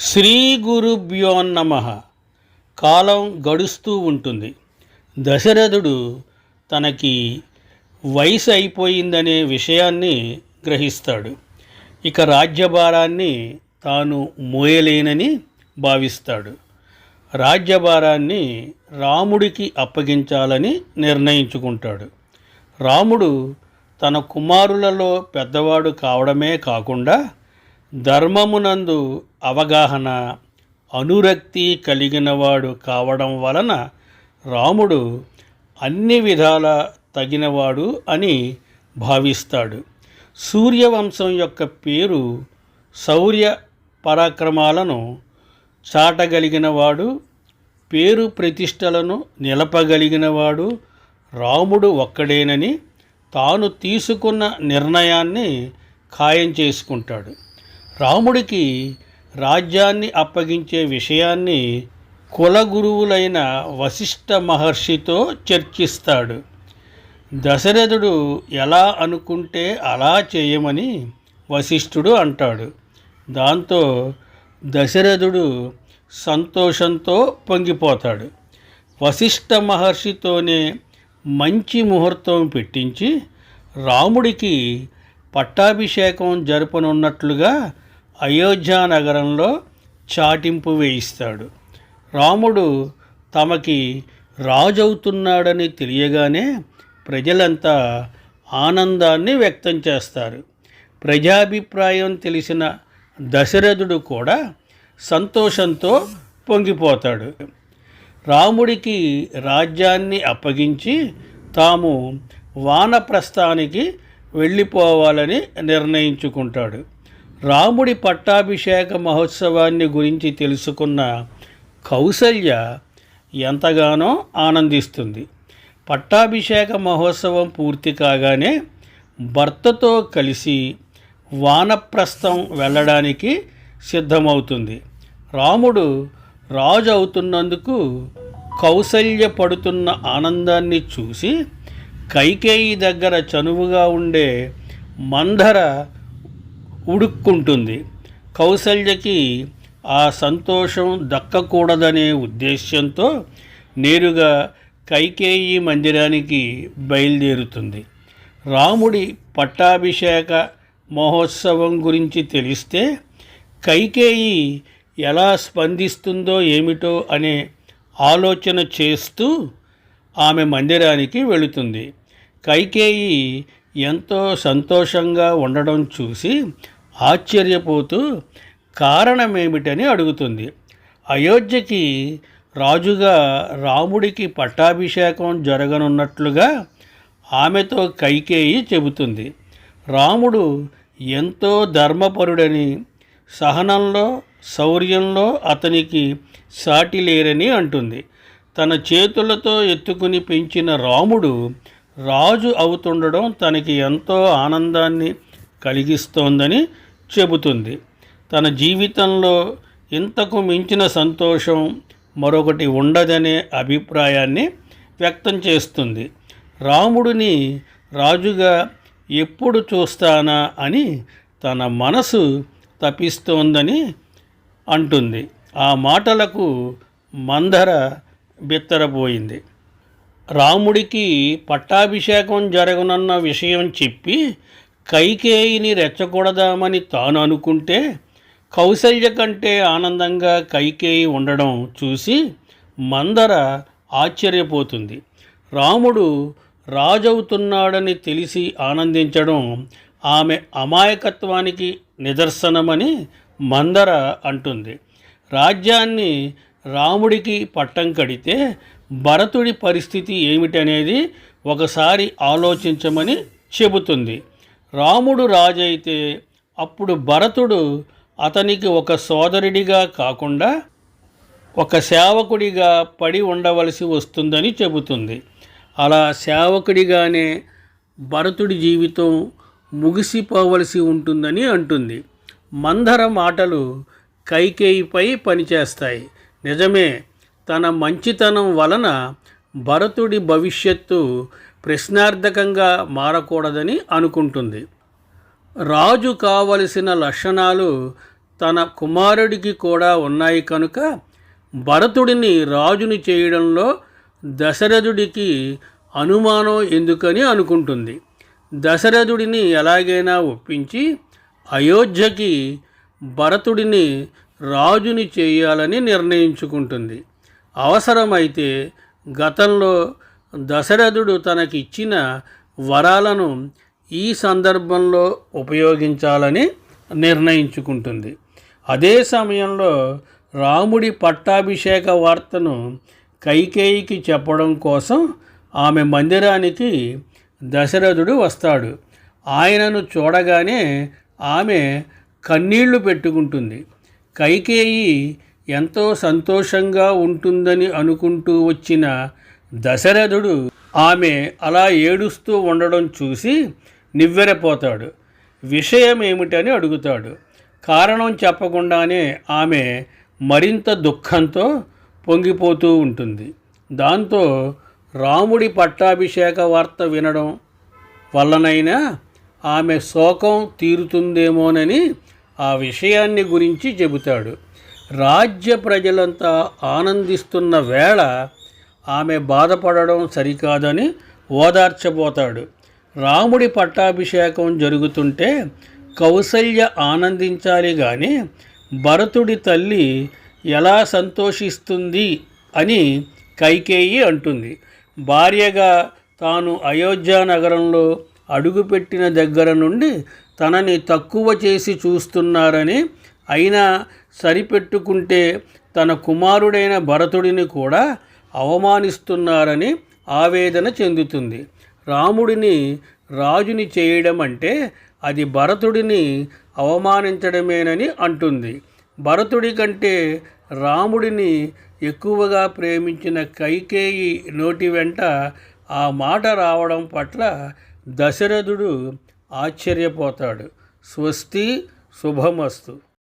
శ్రీ గురుభ్యో నమ. కాలం గడుస్తూ ఉంటుంది. దశరథుడు తనకి వయసు అయిపోయిందనే విషయాన్ని గ్రహిస్తాడు. ఇక రాజ్యభారాన్ని తాను మోయలేనని భావిస్తాడు. రాజ్యభారాన్ని రాముడికి అప్పగించాలని నిర్ణయించుకుంటాడు. రాముడు తన కుమారులలో పెద్దవాడు కావడమే కాకుండా ధర్మమునందు అవగాహన అనురక్తి కలిగినవాడు కావడం వలన రాముడు అన్ని విధాల తగినవాడు అని భావిస్తాడు. సూర్యవంశం యొక్క పేరు శౌర్య పరాక్రమాలను చాటగలిగినవాడు పేరు ప్రతిష్టలను నిలపగలిగినవాడు రాముడు ఒక్కడేనని తాను తీసుకున్న నిర్ణయాన్ని ఖాయం చేసుకుంటాడు. రాముడికి రాజ్యాన్ని అప్పగించే విషయాన్ని కులగురువులైన వశిష్ఠ మహర్షితో చర్చిస్తాడు. దశరథుడు ఎలా అనుకుంటే అలా చేయమని వశిష్ఠుడు అంటాడు. దాంతో దశరథుడు సంతోషంతో పొంగిపోతాడు. వశిష్ఠ మహర్షితోనే మంచి ముహూర్తం పెట్టించి రాముడికి పట్టాభిషేకం జరపనున్నట్లుగా అయోధ్యా నగరంలో చాటింపు వేయిస్తాడు. రాముడు తమకి రాజవుతున్నాడని తెలియగానే ప్రజలంతా ఆనందాన్ని వ్యక్తం చేస్తారు. ప్రజాభిప్రాయం తెలిసిన దశరథుడు కూడా సంతోషంతో పొంగిపోతాడు. రాముడికి రాజ్యాన్ని అప్పగించి తాము వానప్రస్థానికి వెళ్ళిపోవాలని నిర్ణయించుకుంటాడు. రాముడి పట్టాభిషేక మహోత్సవాన్ని గురించి తెలుసుకున్న కౌసల్య ఎంతగానో ఆనందిస్తుంది. పట్టాభిషేక మహోత్సవం పూర్తి కాగానే భర్తతో కలిసి వానప్రస్థం వెళ్ళడానికి సిద్ధమవుతుంది. రాముడు రాజు అవుతున్నందుకు కౌసల్య పడుతున్న ఆనందాన్ని చూసి కైకేయి దగ్గర చనువుగా ఉండే మందర ఉడుక్కుంటుంది. కౌసల్యకి ఆ సంతోషం దక్కకూడదనే ఉద్దేశ్యంతో నేరుగా కైకేయి మందిరానికి బయలుదేరుతుంది. రాముడి పట్టాభిషేక మహోత్సవం గురించి తెలిస్తే కైకేయి ఎలా స్పందిస్తుందో ఏమిటో అనే ఆలోచన చేస్తూ ఆమె మందిరానికి వెళుతుంది. కైకేయి ఎంతో సంతోషంగా ఉండడం చూసి ఆశ్చర్యపోతూ కారణమేమిటని అడుగుతుంది. అయోధ్యకి రాజుగా రాముడికి పట్టాభిషేకం జరగనున్నట్లుగా ఆమెతో కైకేయి చెబుతుంది. రాముడు ఎంతో ధర్మపరుడని సహనంలో శౌర్యంలో అతనికి సాటి లేరని అంటుంది. తన చేతులతో ఎత్తుకుని పెంచిన రాముడు రాజు అవుతుండడం తనకి ఎంతో ఆనందాన్ని కలిగిస్తోందని చెబుతుంది. తన జీవితంలో ఇంతకు మించిన సంతోషం మరొకటి ఉండదనే అభిప్రాయాన్ని వ్యక్తం చేస్తుంది. రాముడిని రాజుగా ఎప్పుడు చూస్తానా అని తన మనసు తపిస్తోందని అంటుంది. ఆ మాటలకు మందర బిత్తరపోయింది. రాముడికి పట్టాభిషేకం జరగనున్న విషయం చెప్పి కైకేయిని రెచ్చగొడదామని తాను అనుకుంటే కౌశల్య కంటే ఆనందంగా కైకేయి ఉండడం చూసి మందర ఆశ్చర్యపోతుంది. రాముడు రాజవుతున్నాడని తెలిసి ఆనందించడం ఆమె అమాయకత్వానికి నిదర్శనమని మందర అంటుంది. రాజ్యాన్ని రాముడికి పట్టం కడితే భరతుడి పరిస్థితి ఏమిటనేది ఒకసారి ఆలోచించమని చెబుతుంది. రాముడు రాజైతే అప్పుడు భరతుడు అతనికి ఒక సోదరుడిగా కాకుండా ఒక సేవకుడిగా పడి ఉండవలసి వస్తుందని చెబుతుంది. అలా సేవకుడిగానే భరతుడి జీవితం ముగిసిపోవలసి ఉంటుందని అంటుంది. మందర మాటలు కైకేయిపై పనిచేస్తాయి. నిజమే తన మంచితనం వలన భరతుడి భవిష్యత్తు ప్రశ్నార్థకంగా మారకూడదని అనుకుంటుంది. రాజు కావలసిన లక్షణాలు తన కుమారుడికి కూడా ఉన్నాయి కనుక భరతుడిని రాజుని చేయడంలో దశరథుడికి అనుమానం ఎందుకని అనుకుంటుంది. దశరథుడిని ఎలాగైనా ఒప్పించి అయోధ్యకి భరతుడిని రాజుని చేయాలని నిర్ణయించుకుంటుంది. అవసరమైతే గతంలో దశరథుడు తనకిచ్చిన వరాలను ఈ సందర్భంలో ఉపయోగించాలని నిర్ణయించుకుంటుంది. అదే సమయంలో రాముడి పట్టాభిషేక వార్తను కైకేయికి చెప్పడం కోసం ఆమె మందిరానికి దశరథుడు వస్తాడు. ఆయనను చూడగానే ఆమె కన్నీళ్ళు పెట్టుకుంటుంది. కైకేయి ఎంతో సంతోషంగా ఉంటుందని అనుకుంటూ వచ్చిన దశరథుడు ఆమె అలా ఏడుస్తూ ఉండడం చూసి నివ్వెరపోతాడు. విషయం ఏమిటని అడుగుతాడు. కారణం చెప్పకుండానే ఆమె మరింత దుఃఖంతో పొంగిపోతూ ఉంటుంది. దాంతో రాముడి పట్టాభిషేక వార్త వినడం వల్లనైనా ఆమె శోకం తీరుతుందేమోనని ఆ విషయాన్ని గురించి చెబుతాడు. రాజ్య ప్రజలంతా ఆనందిస్తున్న వేళ ఆమె బాధపడడం సరికాదని ఓదార్చబోతాడు. రాముడి పట్టాభిషేకం జరుగుతుంటే కౌసల్య ఆనందించాలి కానీ భరతుడి తల్లి ఎలా సంతోషిస్తుంది అని కైకేయి అంటుంది. భార్యగా తాను అయోధ్య నగరంలో అడుగుపెట్టిన దగ్గర నుండి తనని తక్కువ చేసి చూస్తున్నారని అయినా సరిపెట్టుకుంటే తన కుమారుడైన భరతుడిని కూడా అవమానిస్తున్నారని ఆవేదన చెందుతుంది. రాముడిని రాజుని చేయడం అంటే అది భరతుడిని అవమానించడమేనని అంటుంది. భరతుడి కంటే రాముడిని ఎక్కువగా ప్రేమించిన కైకేయి నోటి వెంట ఆ మాట రావడం పట్ల దశరథుడు ఆశ్చర్యపోతాడు. స్వస్తి శుభమస్తు.